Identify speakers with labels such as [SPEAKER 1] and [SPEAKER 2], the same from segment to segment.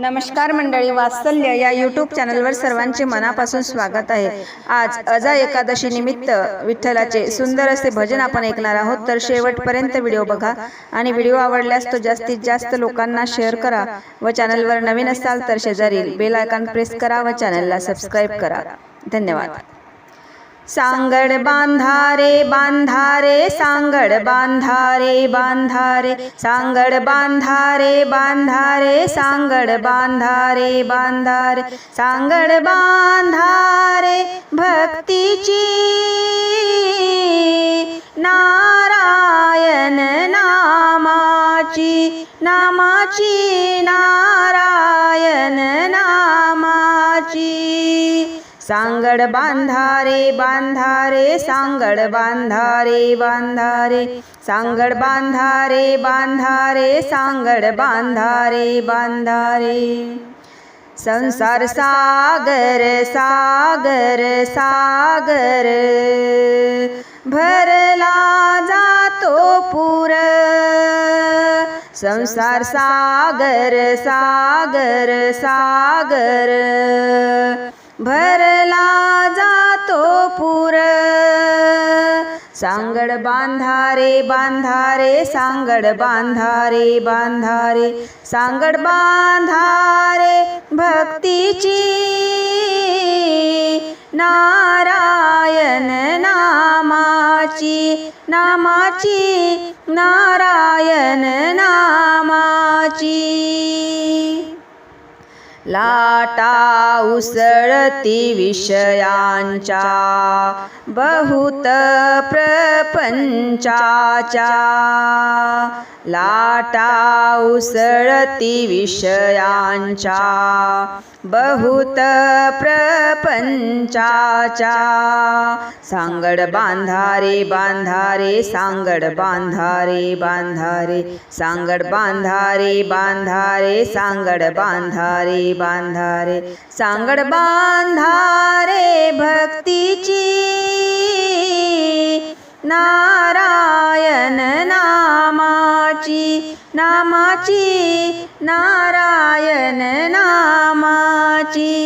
[SPEAKER 1] नमस्कार मंडळी वात्सल्य या यूट्यूब चॅनलवर सर्वांचे मनापासून स्वागत आहे. आज अजा एकादशी निमित्त विठ्ठलाचे सुंदर असे भजन आपण ऐकणार आहोत. तर शेवटपर्यंत व्हिडिओ बघा आणि व्हिडिओ आवडल्यास तो जास्तीत जास्त लोकांना शेअर करा व चॅनलवर नवीन असाल तर शेजारील बेल आयकॉन प्रेस करा व चॅनलला सबस्क्राईब करा. धन्यवाद. सांगड बांधारे बांधारे सांगड बांधारे बांधारे सांगड बांधारे बांधारे सांगड बांधारे बांधारे सांगड बांधारे भक्तीची नारायण नामाची नामाची नारायण नामाची. सांगड बांधारे बांधारे सांगड बांधारे बांधारे सांगड बांधारे बांधारे सांगड बांधारे बांधारे। संसार सागर सागर सागर। भरला जातो पुर। संसार सागर सागर सागर। भरला जातो पुर. सांगड बांधारे बांधारे सांगड बांधारे बांधारे सांगड बांधारे भक्तीची नारायण नामाची नामाची नारायण नामाची. लाटा उसळती विषयांच्या बहुत प्रपंचाच्या. लाटा उसळती विषयांच्या बहुत प्रपंचाच्या. सांगड बांधारे बांधारे सांगड बांधारे बांधारे सांगड बांधारे बांधारे सांगड बांधारे बांधारे. सांगड बांधारे भक्तीची नारायण नामाची नामाची नारायण नामाची.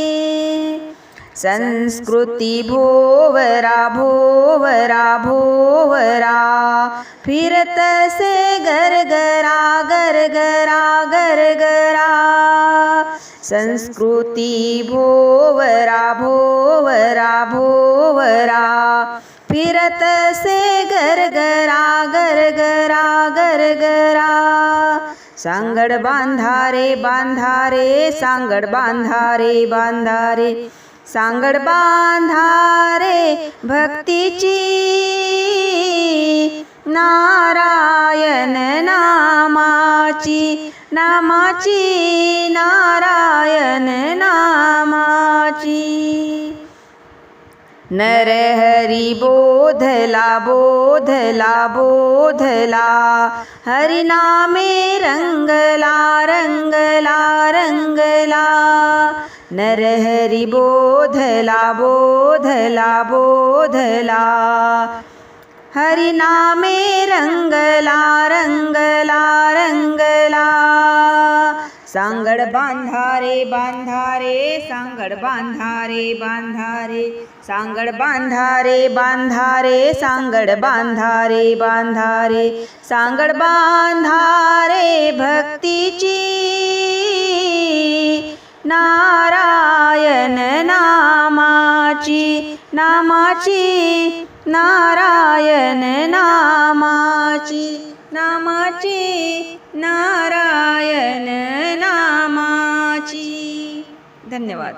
[SPEAKER 1] संस्कृती भोवरा भोवरा भोवरा. फिरतसे गरगरा गरगरा गरगरा संस्कृती भोवरा भोवरा भोवरा. फिरतसे गरगरा गरगरा गरगरा। सांगड बांधारे बांधारे सांगड बांधारे बांधारे। सांगड बांधारे भक्तीची नारायण नामाची नामाची नारायण नामाची। नरहरी बोधला बोधला बोधला हरिनामे रंगला रंगला रंगला नरहरी बोधला बोधला बोधला हरिनामे रंगला रंगला रंगला सांगड बांधारे बांधारे सांगड बांधारे बांधारे सांगड बांधारे बांधारे सांगड बांधारे बांधारे सांगड बांधारे भक्तीची नारायण नामाची नामाची नारायण नामाची नामाची नारायण नामाची. धन्यवाद.